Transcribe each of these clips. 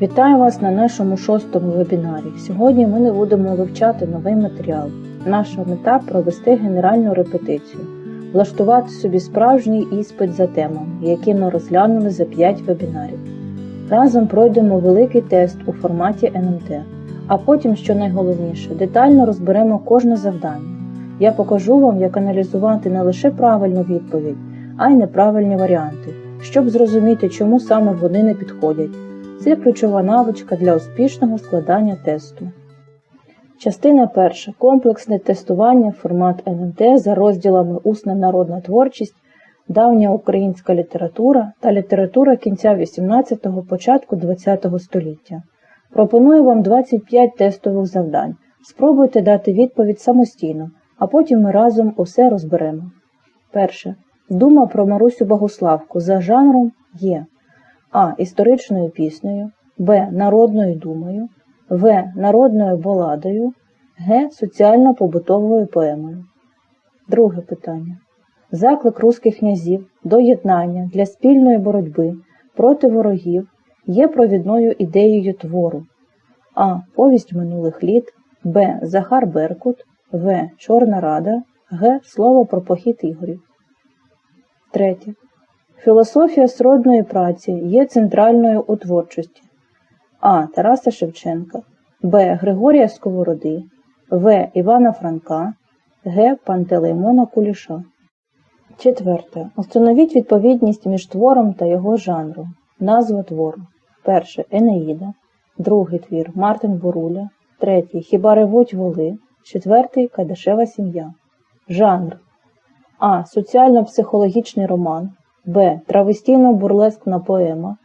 Вітаю вас на нашому шостому вебінарі. Сьогодні ми не будемо вивчати новий матеріал. Наша мета провести генеральну репетицію, влаштувати собі справжній іспит за темами, які ми розглянули за 5 вебінарів. Разом пройдемо великий тест у форматі НМТ, а потім, що найголовніше, детально розберемо кожне завдання. Я покажу вам, як аналізувати не лише правильну відповідь, а й неправильні варіанти, щоб зрозуміти, чому саме вони не підходять. Це ключова навичка для успішного складання тесту. Частина перша. Комплексне тестування формат НМТ за розділами Усна народна творчість, давня українська література та література кінця 18-го, початку 20-го століття. Пропоную вам 25 тестових завдань. Спробуйте дати відповідь самостійно, а потім ми разом усе розберемо. Перше. Дума про Марусю Богославку за жанром є а. Історичною піснею, Б. Народною думою, В. Народною баладою, Г. Соціально-побутовою поемою. Друге питання. Заклик руських князів до єднання для спільної боротьби проти ворогів є провідною ідеєю твору А. Повість минулих літ, Б. Захар Беркут, В. Чорна Рада, Г. Слово про похід ігорів. Третє. Філософія сродної праці є центральною у творчості А. Тараса Шевченка, Б. Григорія Сковороди, В. Івана Франка, Г. Пантелеймона Куліша. Четверте. Установіть відповідність між твором та його жанром. Назва твору. Перше. Енеїда. Другий твір Мартин Боруля. Третій. Хіба ревуть воли. Четвертий. Кайдашева сім'я. Жанр А. Соціально-психологічний роман. Б. Травестійно-бурлескна поема,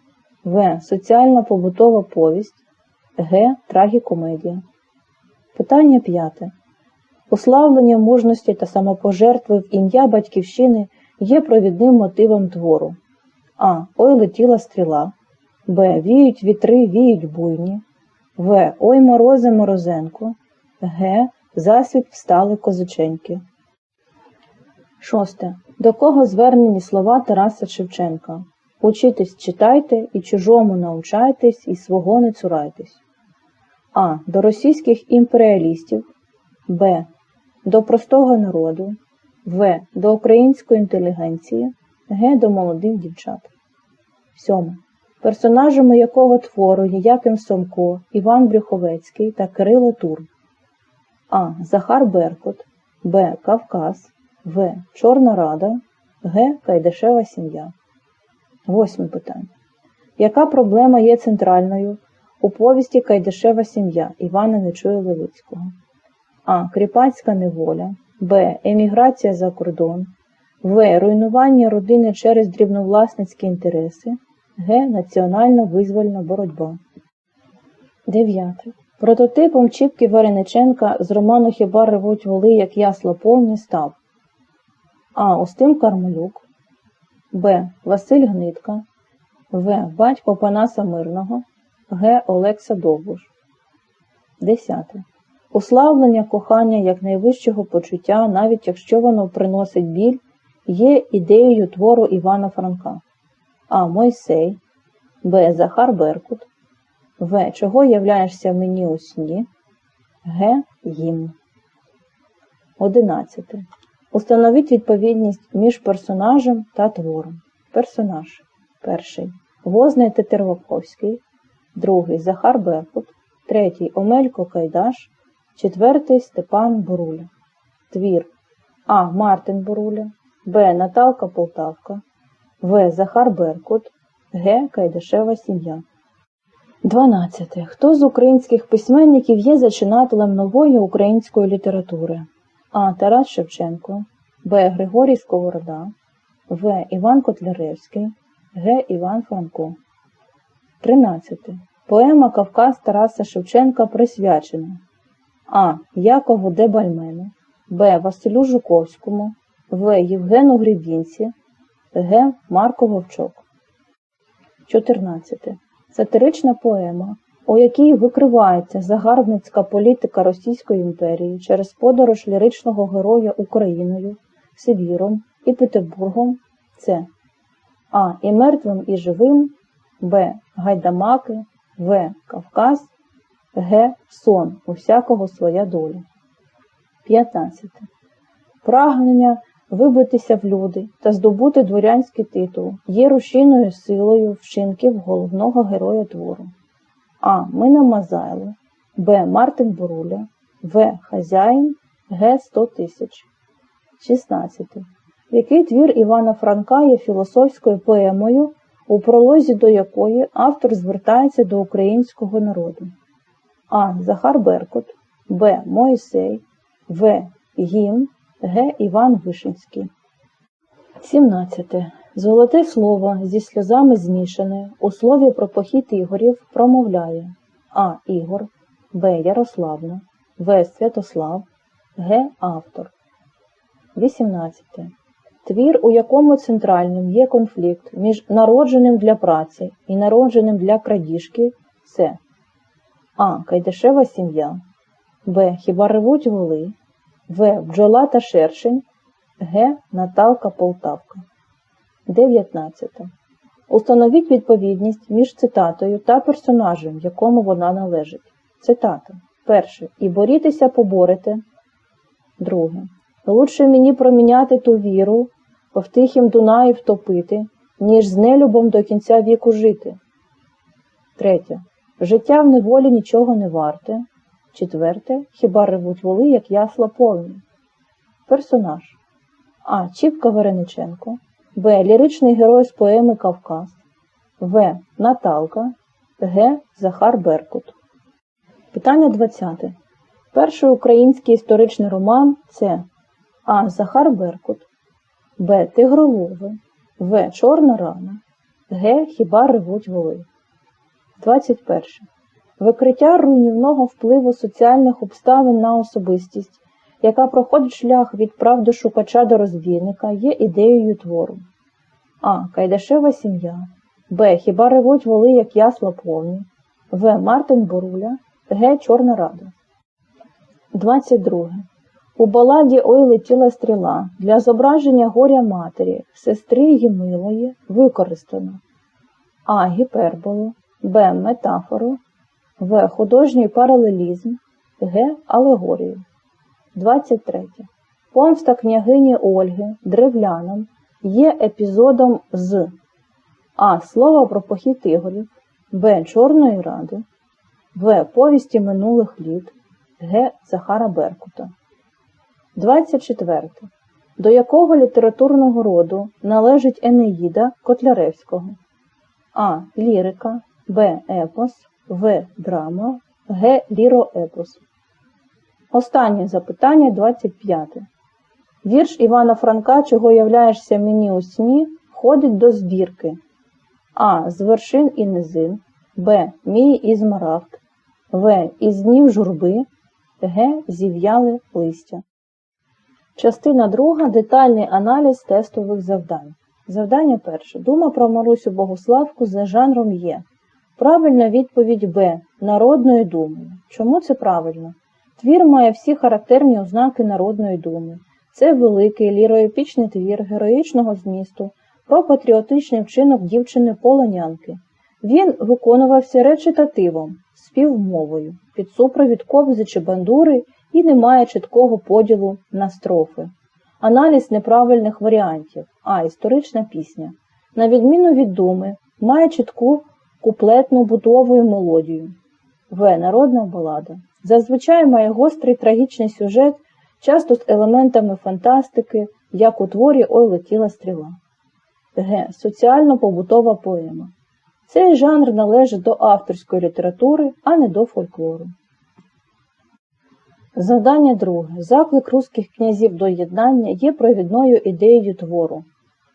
В. Соціально-побутова повість, Г. Трагікомедія. Питання п'яте. Уславлення мужності та самопожертви в ім'я Батьківщини є провідним мотивом твору. А. Ой летіла стріла. Б. Віють вітри, віють буйні. В. Ой морози морозенко. Г. Засвіт встали козаченьки. Шосте. До кого звернені слова Тараса Шевченка Учитись читайте і чужому научайтесь, і свого не цурайтесь. А. До російських імперіалістів Б. До простого народу В. До української інтелігенції Г. До молодих дівчат. 7. Персонажами якого твору Яким Сомко, Іван Брюховецький та Кирило Тур. А. Захар Беркут Б. Кавказ В. Чорна Рада, Г. Кайдашева сім'я. Восьме питання. Яка проблема є центральною у повісті Кайдашева сім'я Івана Нечуя Левицького? А. Кріпацька неволя, Б. Еміграція за кордон, В. Руйнування родини через дрібновласницькі інтереси, Г. Національна визвольна боротьба. Дев'яте. Прототипом Чіпки Варениченка з роману Хіба ревуть воли, як ясла повні став А. Устим Кармелюк, Б. Василь Гнитка, В. Батько Панаса Мирного, Г. Олекса Довбуш. 10. Уславлення кохання як найвищого почуття, навіть якщо воно приносить біль, є ідеєю твору Івана Франка. А. Мойсей, Б. Захар Беркут, В. Чого являєшся мені у сні, Г. Гімн. 11. Установіть відповідність між персонажем та твором. Персонаж. Перший. Возний Тетерваковський. Другий Захар Беркут. Третій Омелько Кайдаш. Четвертий Степан Боруля. Твір А. Мартин Боруля. Б. Наталка Полтавка. В. Захар Беркут. Г. Кайдашева сім'я. 12. Хто з українських письменників є зачинателем нової української літератури? А. Тарас Шевченко, Б. Григорій Сковорода, В. Іван Котляревський, Г. Іван Франко. 13. Поема Кавказ Тараса Шевченка присвячена А. Якову Дебальмену, Б. Василю Жуковському, В. Євгену Гребінці, Г. Марко Вовчок. 14. Сатирична поема у якій викривається загарбницька політика Російської імперії через подорож ліричного героя Україною, Сибіром і Петербургом, це А. І мертвим, і живим, Б. Гайдамаки, В. Кавказ, Г. Сон. У всякого своя доля. 15. Прагнення вибитися в люди та здобути дворянський титул є рушійною силою вчинків головного героя твору. А. Мина Мазайло, Б. Мартин Боруля, В. Хазяїн, Г. 100 тисяч. 16. Який твір Івана Франка є філософською поемою, у пролозі до якої автор звертається до українського народу? А. Захар Беркут, Б. Моїсей, В. Гімн, Г. Іван Вишинський. 17. Золоте слово зі сльозами змішане у слові про похід ігорів промовляє А. Ігор, Б. Ярославна, В. Святослав, Г. Автор. 18. Твір, у якому центральним є конфлікт між народженим для праці і народженим для крадіжки, це А. Кайдашева сім'я, Б. Хіба ревуть воли, В. Бджола та шершень, Г. Наталка Полтавка. 19. Установіть відповідність між цитатою та персонажем, якому вона належить. Цитата. Перше. І борітеся поборете. Друге. Лучше мені проміняти ту віру, в тихім Дунаї втопити, ніж з нелюбом до кінця віку жити. Третє. Життя в неволі нічого не варте. Четверте. Хіба ревуть воли, як ясла повні. Персонаж А. Чіпка Верениченко. Б. Ліричний герой з поеми Кавказ. В. Наталка. Г. Захар Беркут. Питання 20. Перший український історичний роман це А. Захар Беркут. Б. Тигролови. В. Чорна рана. Г. Хіба ревуть воли. 21. Викриття руйнівного впливу соціальних обставин на особистість, яка проходить шлях від правдошукача до розбійника, є ідеєю твору. А. Кайдашева сім'я. Б. Хіба ревуть воли, як ясла повні. В. Мартин Боруля. Г. Чорна рада. 22. У баладі Ой летіла стріла для зображення горя матері, сестри її милої використано А. Гіперболу, Б. Метафору, В. Художній паралелізм, Г. Алегорію. 23. Помста княгині Ольги древлянам є епізодом з А. Слово про похід ігорів, Б. Чорної ради, В. Повісті минулих літ, Г. Захара Беркута. 24. До якого літературного роду належить Енеїда Котляревського? А. Лірика, Б. Епос, В. Драма, Г. Ліроепос. Останнє запитання 25. Вірш Івана Франка Чого являєшся мені у сні входить до збірки А. З вершин і низин, Б. Мій і змарагд, В. Із днів журби, Г. Зів'яли листя. Частина друга. Детальний аналіз тестових завдань. Завдання перше. Дума про Марусю Богославку за жанром є. Правильна відповідь Б. Народною думою. Чому це правильно? Твір має всі характерні ознаки народної думи. Це великий ліроепічний твір героїчного змісту про патріотичний вчинок дівчини полонянки. Він виконувався речитативом, співмовою, під супровід кобзи чи бандури і не має чіткого поділу на строфи. Аналіз неправильних варіантів, а історична пісня. На відміну від думи, має чітку куплетну будову і мелодію. В. Народна балада. Зазвичай має гострий трагічний сюжет, часто з елементами фантастики, як у творі Ой летіла стріла. Г. Соціально-побутова поема. Цей жанр належить до авторської літератури, а не до фольклору. Завдання друге. Заклик русських князів до єднання є провідною ідеєю твору.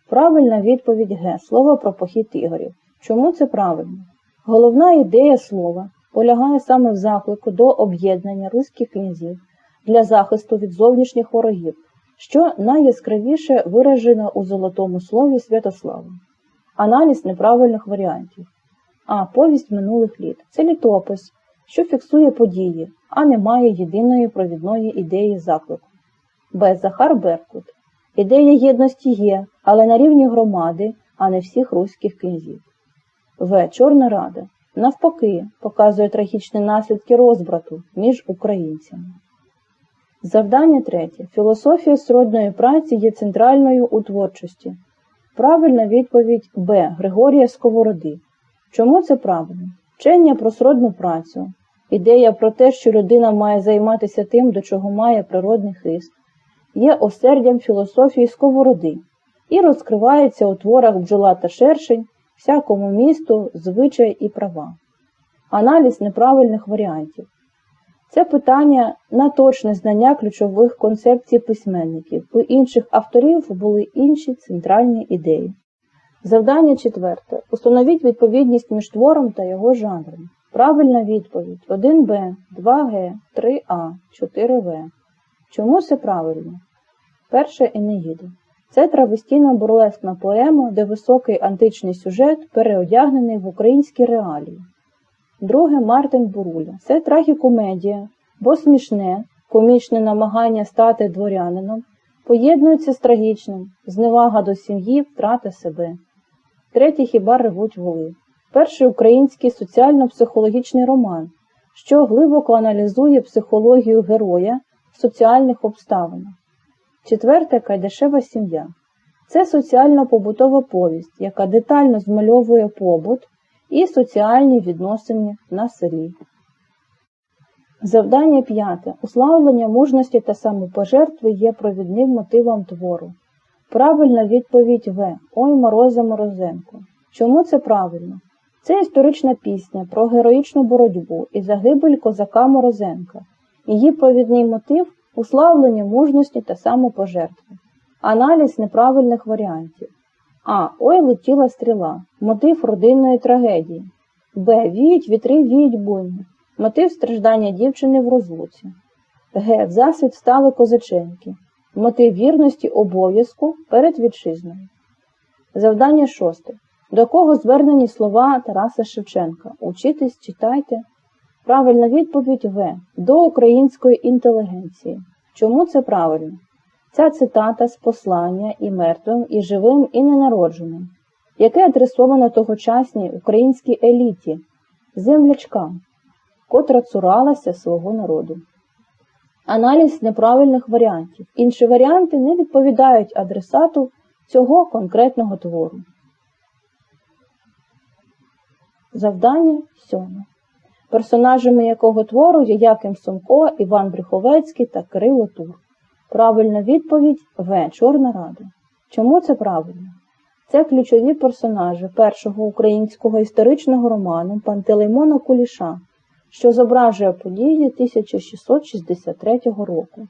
Правильна відповідь Г. Слово про похід ігорів. Чому це правильно? Головна ідея слова полягає саме в заклику до об'єднання руських князів для захисту від зовнішніх ворогів, що найяскравіше виражено у золотому слові Святослава. Аналіз неправильних варіантів. А. Повість минулих літ. Це літопис, що фіксує події, а не має єдиної провідної ідеї заклику. Б. Захар Беркут. Ідея єдності є, але на рівні громади, а не всіх руських князів. В. Чорна рада. Навпаки, показує трагічні наслідки розбрату між українцями. Завдання третє. Філософія сродної праці є центральною у творчості. Правильна відповідь Б. Григорія Сковороди. Чому це правильно? Вчення про сродну працю, ідея про те, що людина має займатися тим, до чого має природний хист, є осердям філософії Сковороди і розкривається у творах бджола та шершень, всякому місту, звичай і права. Аналіз неправильних варіантів. Це питання на точне знання ключових концепцій письменників. У інших авторів були інші центральні ідеї. Завдання четверте. Установіть відповідність між твором та його жанром. Правильна відповідь 1Б, 2Г, 3А, 4В. Чому це правильно? Перше Енеїда. Це травестійно бурлескна поема, де високий античний сюжет переодягнений в українські реалії. Друге Мартин Буруля. Це трагікомедія, бо смішне, комічне намагання стати дворянином, поєднується з трагічним, зневага до сім'ї, втрата себе. Третє хіба ревуть воли. Перший український соціально-психологічний роман, що глибоко аналізує психологію героя в соціальних обставинах. Четверте Кайдашева сім'я. Це соціально-побутова повість, яка детально змальовує побут і соціальні відносини на селі. Завдання п'яте. Уславлення мужності та самопожертви є провідним мотивом твору. Правильна відповідь В. Ой Мороза Морозенко. Чому це правильно? Це історична пісня про героїчну боротьбу і загибель козака Морозенка. Її провідний мотив уславлення мужності та самопожертви. Аналіз неправильних варіантів. А. Ой летіла стріла. Мотив родинної трагедії. Б. Віють вітри віють буйно. Мотив страждання дівчини в розлуці. Г. В засвіт стали козаченки. Мотив вірності обов'язку перед вітчизною. Завдання шосте. До кого звернені слова Тараса Шевченка? Учитись, читайте. Правильна відповідь В. До української інтелігенції. Чому це правильно? Ця цитата з послання і мертвим, і живим, і ненародженим, яке адресовано тогочасній українській еліті, землячкам, котра цуралася свого народу. Аналіз неправильних варіантів. Інші варіанти не відповідають адресату цього конкретного твору. Завдання сьоме. Персонажами якого твору є Яким Сумко, Іван Брюховецький та Кирило Тур. Правильна відповідь В. Чорна Рада. Чому це правильно? Це ключові персонажі першого українського історичного роману Пантелеймона Куліша, що зображує події 1663 року.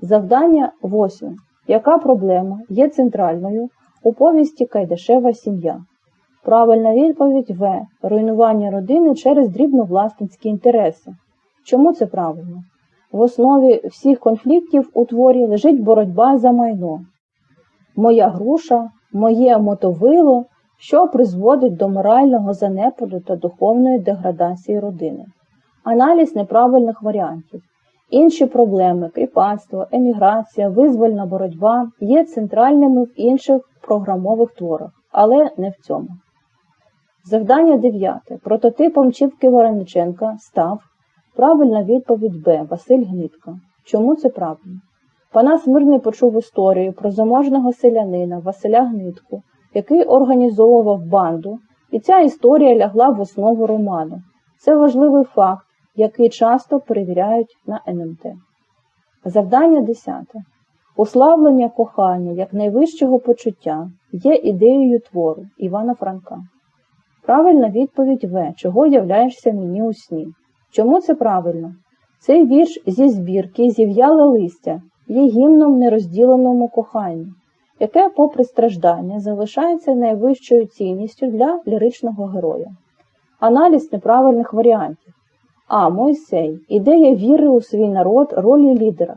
Завдання 8. Яка проблема є центральною у повісті Кайдашева сім'я? Правильна відповідь В. Руйнування родини через дрібновласницькі інтереси. Чому це правильно? В основі всіх конфліктів у творі лежить боротьба за майно. Моя груша, моє мотовило, що призводить до морального занепаду та духовної деградації родини. Аналіз неправильних варіантів. Інші проблеми кріпацтво, еміграція, визвольна боротьба є центральними в інших програмових творах, але не в цьому. Завдання 9. Прототипом Чіпки Ворониченка став правильна відповідь Б. Василь Гнитка. Чому це правильно? Панас Мирний почув історію про заможного селянина Василя Гнитку, який організовував банду, і ця історія лягла в основу роману. Це важливий факт, який часто перевіряють на НМТ. Завдання 10. Уславлення кохання як найвищого почуття є ідеєю твору Івана Франка. Правильна відповідь В. Чого являєшся мені у сні? Чому це правильно? Цей вірш зі збірки зів'яле листя є гімном нерозділеному коханню, яке, попри страждання, залишається найвищою цінністю для ліричного героя. Аналіз неправильних варіантів. А. Мойсей. Ідея віри у свій народ ролі лідера.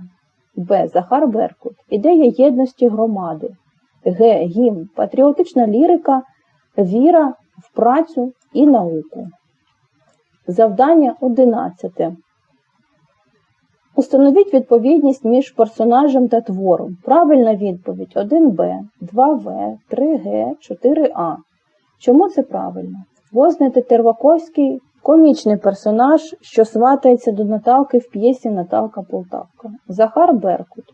Б. Захар Беркут. Ідея єдності громади. Г. Гімн. Патріотична лірика, віра в працю і науку. Завдання 11. Установіть відповідність між персонажем та твором. Правильна відповідь 1Б, 2В, 3Г, 4А. Чому це правильно? Возний та Терваковський комічний персонаж, що сватається до Наталки в п'єсі Наталка Полтавка. Захар Беркут,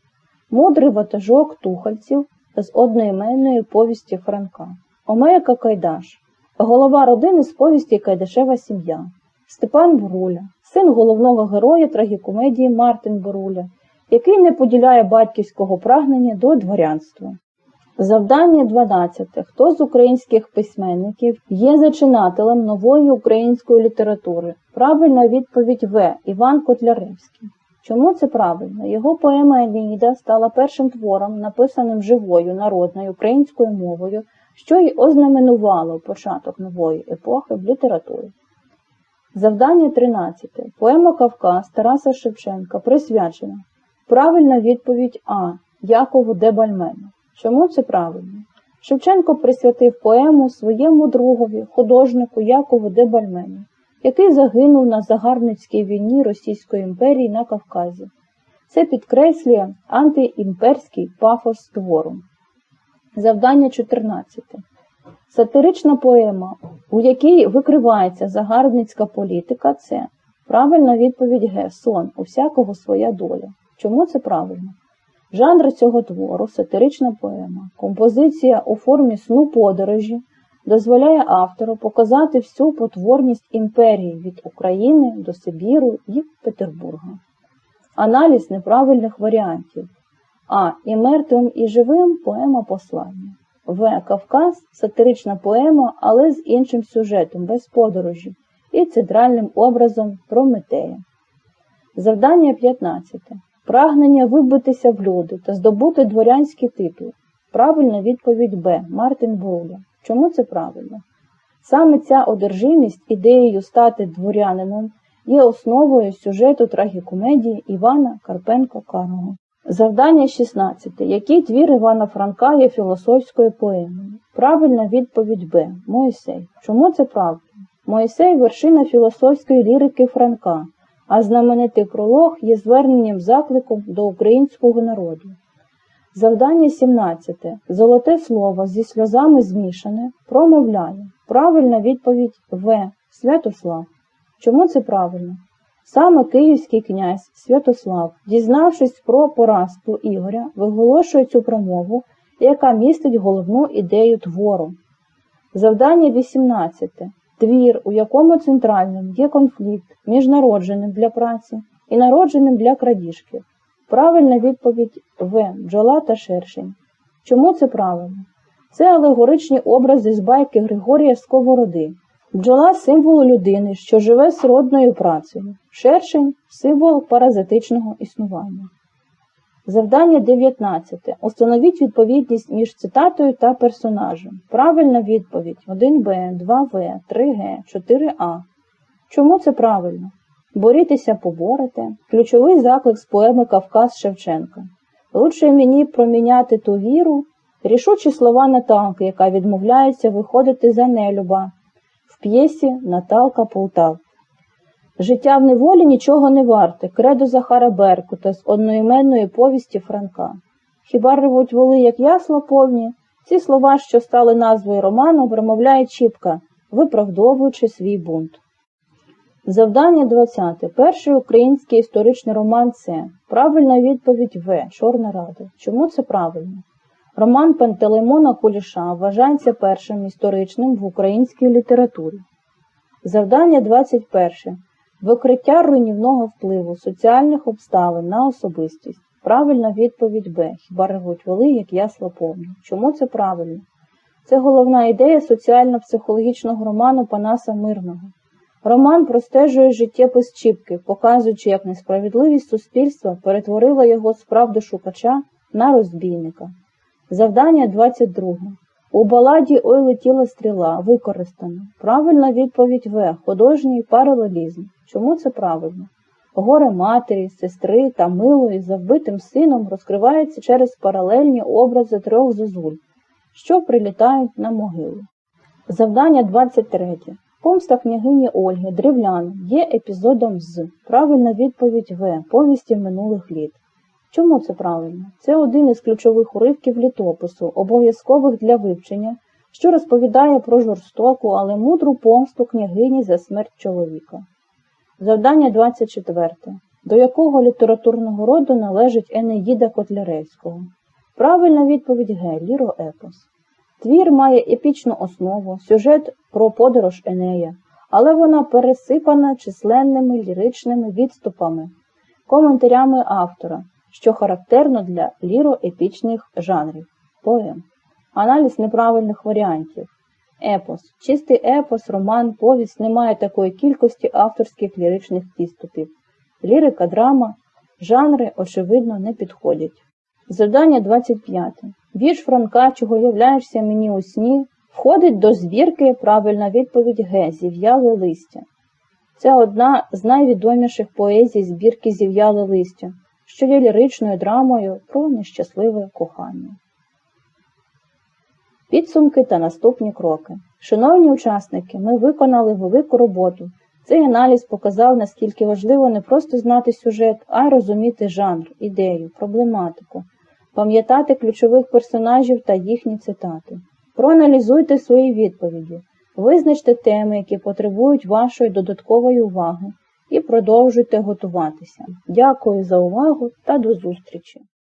мудрий ватажок тухальців з одноіменної повісті Франка. Омелька Кайдаш, голова родини з повісті Кайдашева сім'я. Степан Боруля, син головного героя трагікомедії Мартин Боруля, який не поділяє батьківського прагнення до дворянства. Завдання 12. Хто з українських письменників є зачинателем нової української літератури? Правильна відповідь В. Іван Котляревський. Чому це правильно? Його поема Енеїда стала першим твором, написаним живою народною українською мовою, що й ознаменувало початок нової епохи в літературі. Завдання 13. Поема Кавказ Тараса Шевченка присвячена. Правильна відповідь А. Якову Дебальмену. Чому це правильно? Шевченко присвятив поему своєму другові, художнику Якову Дебальмену, який загинув на загарбницькій війні Російської імперії на Кавказі. Це підкреслює антиімперський пафос твору. Завдання 14. Сатирична поема, у якій викривається загарбницька політика, це правильна відповідь Г. Сон, у всякого своя доля. Чому це правильно? Жанр цього твору сатирична поема, композиція у формі сну подорожі дозволяє автору показати всю потворність імперії від України до Сибіру і Петербурга. Аналіз неправильних варіантів. А. І мертвим, і живим поема послання. В. Кавказ сатирична поема, але з іншим сюжетом, без подорожі, і центральним образом Прометея. Завдання 15. Прагнення вибитися в люди та здобути дворянський титул. Правильна відповідь Б. Мартин Боруля. Чому це правильно? Саме ця одержимість ідеєю стати дворянином є основою сюжету трагікомедії Івана Карпенко Карого. Завдання 16. Який твір Івана Франка є філософською поемою? Правильна відповідь Б. Моїсей. Чому це правда? Моїсей вершина філософської лірики Франка а знаменитий пролог є зверненням закликом до українського народу. Завдання 17. Золоте слово зі сльозами змішане промовляє. Правильна відповідь В. Святослав. Чому це правильно? Саме київський князь Святослав, дізнавшись про поразку Ігоря, виголошує цю промову, яка містить головну ідею твору. Завдання 18 твір, у якому центральним є конфлікт між народженим для праці і народженим для крадіжки. Правильна відповідь В. Бджола та шершень. Чому це правильно? Це алегоричні образи з байки Григорія Сковороди. Бджола символ людини, що живе сродною працею, шершень символ паразитичного існування. Завдання 19. Установіть відповідність між цитатою та персонажем. Правильна відповідь 1Б, 2В, 3Г, 4А. Чому це правильно? Борітеся поборете. Ключовий заклик з поеми Кавказ Шевченка. Лучше мені проміняти ту віру, рішучі слова Наталки, яка відмовляється виходити за нелюба. П'єсі Наталка Полтав. Життя в неволі нічого не варте, кредо Захара Беркута з одноіменної повісті Франка. Хіба ревуть воли, як ясла повні? Ці слова, що стали назвою роману, промовляє Чіпка, виправдовуючи свій бунт. Завдання 20. Перший український історичний роман це правильна відповідь В. Чорна Рада. Чому це правильно? Роман Пантелеймона Куліша вважається першим історичним в українській літературі. Завдання 21. Викриття руйнівного впливу соціальних обставин на особистість. Правильна відповідь Б. Хіба ревуть воли, як ясла повні. Чому це правильно? Це головна ідея соціально-психологічного роману Панаса Мирного. Роман простежує життєпис Чіпки, показуючи, як несправедливість суспільства перетворила його з правдошукача на розбійника. Завдання 22. У баладі Ой летіла стріла використано. Правильна відповідь В. Художній паралелізм. Чому це правильно? Горе матері, сестри та милої за вбитим сином розкривається через паралельні образи трьох зозуль, що прилітають на могилу. Завдання 23. Помста княгині Ольги Древлян є епізодом з. Правильна відповідь В. Повісті минулих літ. Чому це правильно? Це один із ключових уривків літопису, обов'язкових для вивчення, що розповідає про жорстоку, але мудру помсту княгині за смерть чоловіка. Завдання 24. До якого літературного роду належить Енеїда Котляревського? Правильна відповідь Г. Ліроепос. Твір має епічну основу, сюжет про подорож Енея, але вона пересипана численними ліричними відступами, коментарями автора, що характерно для ліроепічних жанрів, поем, аналіз неправильних варіантів. Епос. Чистий епос, роман, повість не має такої кількості авторських ліричних підступів. Лірика, драма, жанри, очевидно, не підходять. Завдання 25. Вірш Франка, чого являєшся мені у сні, входить до збірки правильна відповідь Г. Зів'яле листя. Це одна з найвідоміших поезій збірки Зів'яле листя, що є ліричною драмою про нещасливе кохання. Підсумки та наступні кроки. Шановні учасники, ми виконали велику роботу. Цей аналіз показав, наскільки важливо не просто знати сюжет, а й розуміти жанр, ідею, проблематику, пам'ятати ключових персонажів та їхні цитати. Проаналізуйте свої відповіді, визначте теми, які потребують вашої додаткової уваги, і продовжуйте готуватися. Дякую за увагу та до зустрічі!